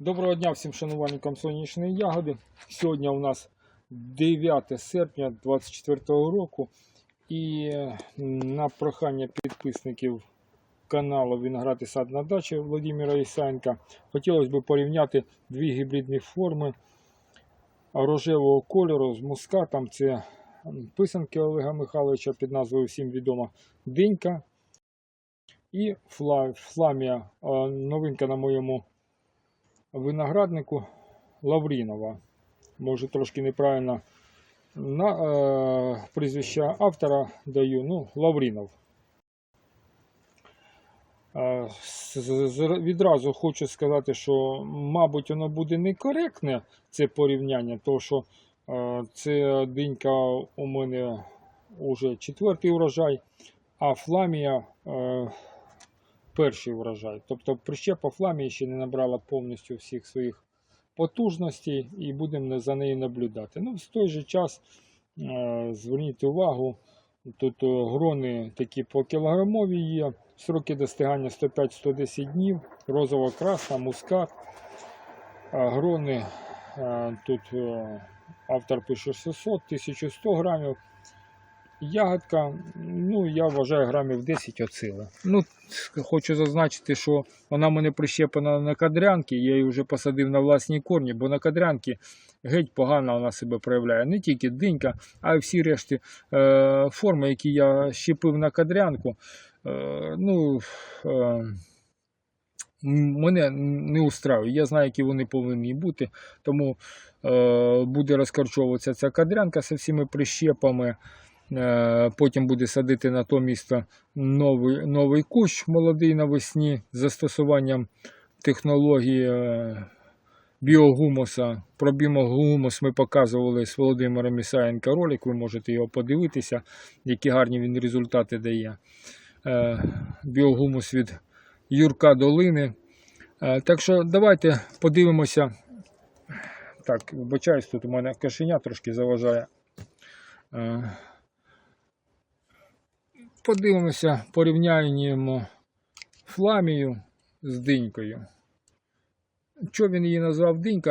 Доброго дня всім шанувальникам сонячної ягоди. Сьогодні у нас 9 серпня 2024 року. І на прохання підписників каналу Виноград і сад на дачі Володимира Ісаєнка хотілося б порівняти дві гібридні форми рожевого кольору з мускатом. Це писанки Олега Михайловича під назвою всім відома Динька. І фла- фламія, новинка на моєму винограднику Лаврінова. Може трошки неправильно на, е, прізвище автора даю, ну, Лаврінов. Е, відразу хочу сказати, що, мабуть, воно буде некоректне, це порівняння, тому що е, це динька у мене вже четвертий урожай, а фламія е, перший урожай. Тобто прищепа фламії ще не набрала повністю всіх своїх потужностей і будемо за нею наблюдати. Ну, в той же час е, зверніть увагу, тут е, грони такі по кілограмові є, сроки достигання 105-110 днів, розова красна, мускат. Грони е, тут автор пише 600, 1100 грамів. Ягодка, ну я вважаю грамів 10 оцила. Ну, хочу зазначити, що вона мене прищеплена на кадрянки, я її вже посадив на власні корні, бо на кадрянки геть погано вона себе проявляє. Не тільки динька, а й всі решти е, форми, які я щепив на кадрянку. Е, ну, е, мене не устраює. Я знаю, які вони повинні бути, тому е, буде розкарчовуватися ця кадрянка зі всіми прищепами. Е, Потім буде садити на то місто новий, новий кущ молодий навесні з застосуванням технології е, біогумуса. Про біогумус ми показували з Володимиром Ісаєнка ролик, ви можете його подивитися, які гарні він результати дає. Е, Біогумус від Юрка Долини. Так що давайте подивимося. Так, вибачаюсь, тут у мене кошеня трошки заважає. Подивимося, порівняємо фламію з динькою. Що він її назвав динька?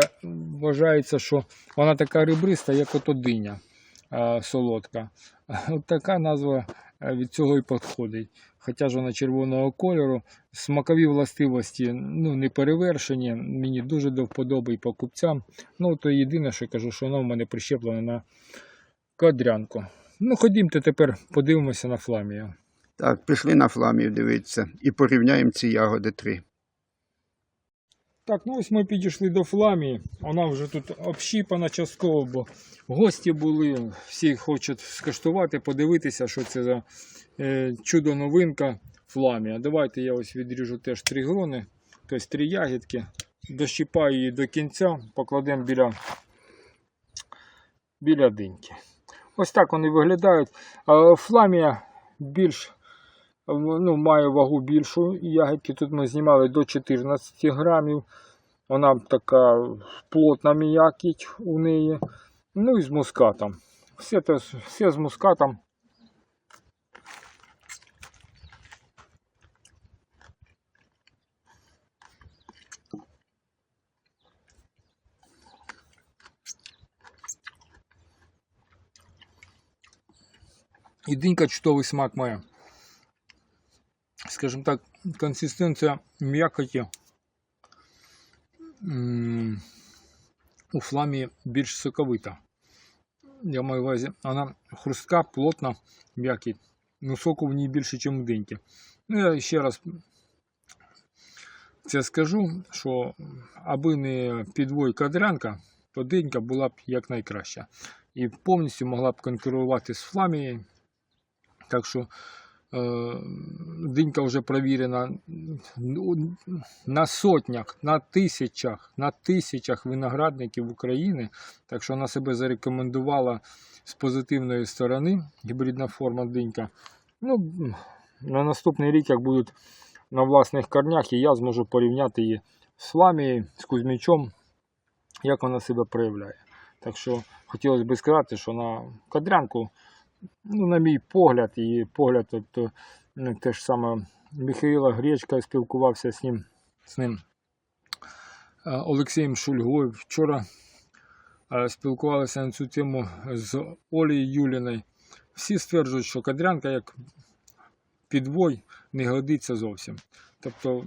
Вважається, що вона така ребриста, як ото диня солодка. От така назва е, від цього і підходить. Хоча ж вона червоного кольору, смакові властивості ну, не перевершені. Мені дуже до вподоби покупцям. Ну, то єдине, що кажу, що воно в мене прищеплено на кадрянку. Ну, ходімте тепер подивимося на фламію. Так, пішли на фламію дивитися і порівняємо ці ягоди три. Так, ну ось ми підійшли до фламії. Вона вже тут общіпана частково, бо гості були, всі хочуть скаштувати, подивитися, що це за е, чудо новинка фламія. Давайте я ось відріжу теж три грони, тобто три ягідки. Дощіпаю її до кінця, покладемо біля, біля диньки. Ось так вони виглядають. Фламія більш ну, має вагу більшу. Ягідки тут ми знімали до 14 грамів. Вона така плотна м'якіть у неї. Ну і з мускатом. Все, те, все з мускатом. І динька чудовий смак має. Скажімо так, консистенція м'якоті у фламі більш соковита. Я маю увазі, вона хрустка, плотна, м'який. Ну, соку в ній більше, ніж в диньки. Ну, я ще раз це скажу, що аби не підвой кадрянка, то динька була б якнайкраща. І повністю могла б конкурувати з фламією. Так що е, динька вже провірена ну, на сотнях, на тисячах, на тисячах виноградників України. Так що вона себе зарекомендувала з позитивної сторони, гібридна форма динька. Ну, на наступний рік, як будуть на власних корнях, і я зможу порівняти її з фламією, з кузьмічом, як вона себе проявляє. Так що хотілося б сказати, що на кадрянку ну, на мій погляд, і погляд от, е, те ж саме Михайла Гречка спілкувався з ним, з ним Олексієм Шульгою. Вчора е, спілкувалися на цю тему з Олею Юліною. Всі стверджують, що кадрянка як підвой не годиться зовсім. Тобто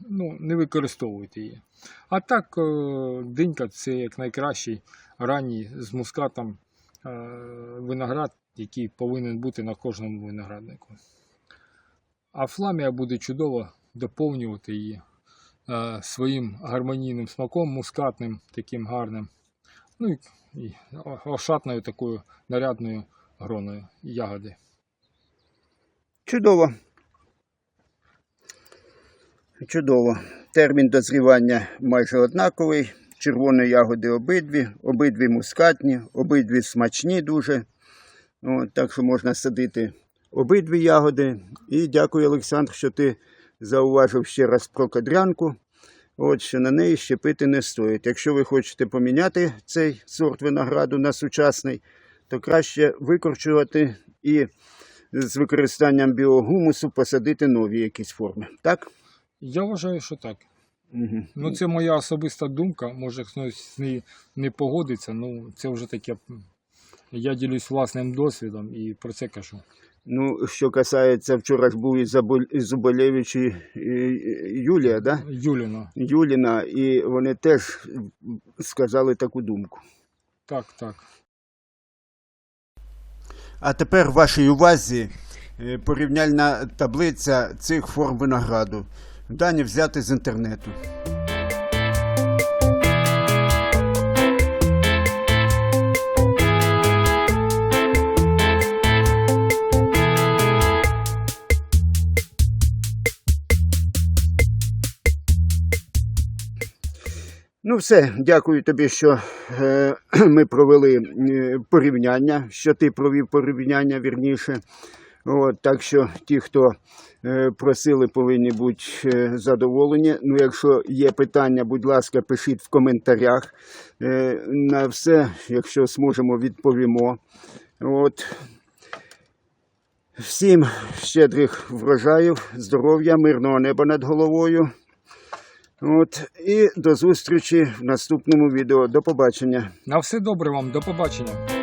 ну, не використовуйте її. А так, е, динька це як найкращий ранній з мускатом е, виноград, який повинен бути на кожному винограднику. А фламія буде чудово доповнювати її е, своїм гармонійним смаком, мускатним, таким гарним. Ну і ошатною такою нарядною гроною ягоди. Чудово. Чудово. Термін дозрівання майже однаковий. Червоні ягоди обидві, обидві мускатні, обидві смачні дуже. От, так що можна садити обидві ягоди. І дякую, Олександр, що ти зауважив ще раз про кадрянку. От що на неї щепити не стоїть. Якщо ви хочете поміняти цей сорт винограду на сучасний, то краще викорчувати і з використанням біогумусу посадити нові якісь форми. Так? Я вважаю, що так. Угу. Ну, це моя особиста думка. Може, хтось з нею не погодиться. Ну, це вже таке. Я ділюсь власним досвідом і про це кажу. Ну, що касається, вчора ж був і і, і Юлія, да? Юліна. Юліна, і вони теж сказали таку думку. Так, так. А тепер вашій увазі е, порівняльна таблиця цих форм винограду. Дані взяти з інтернету. Ну, все, дякую тобі, що е, ми провели е, порівняння, що ти провів порівняння вірніше. От, так що ті, хто е, просили, повинні бути е, задоволені. Ну, якщо є питання, будь ласка, пишіть в коментарях. Е, на все, якщо зможемо, відповімо. От. Всім щедрих врожаїв, здоров'я, мирного неба над головою. От, і до зустрічі в наступному відео. До побачення. На все добре вам, до побачення.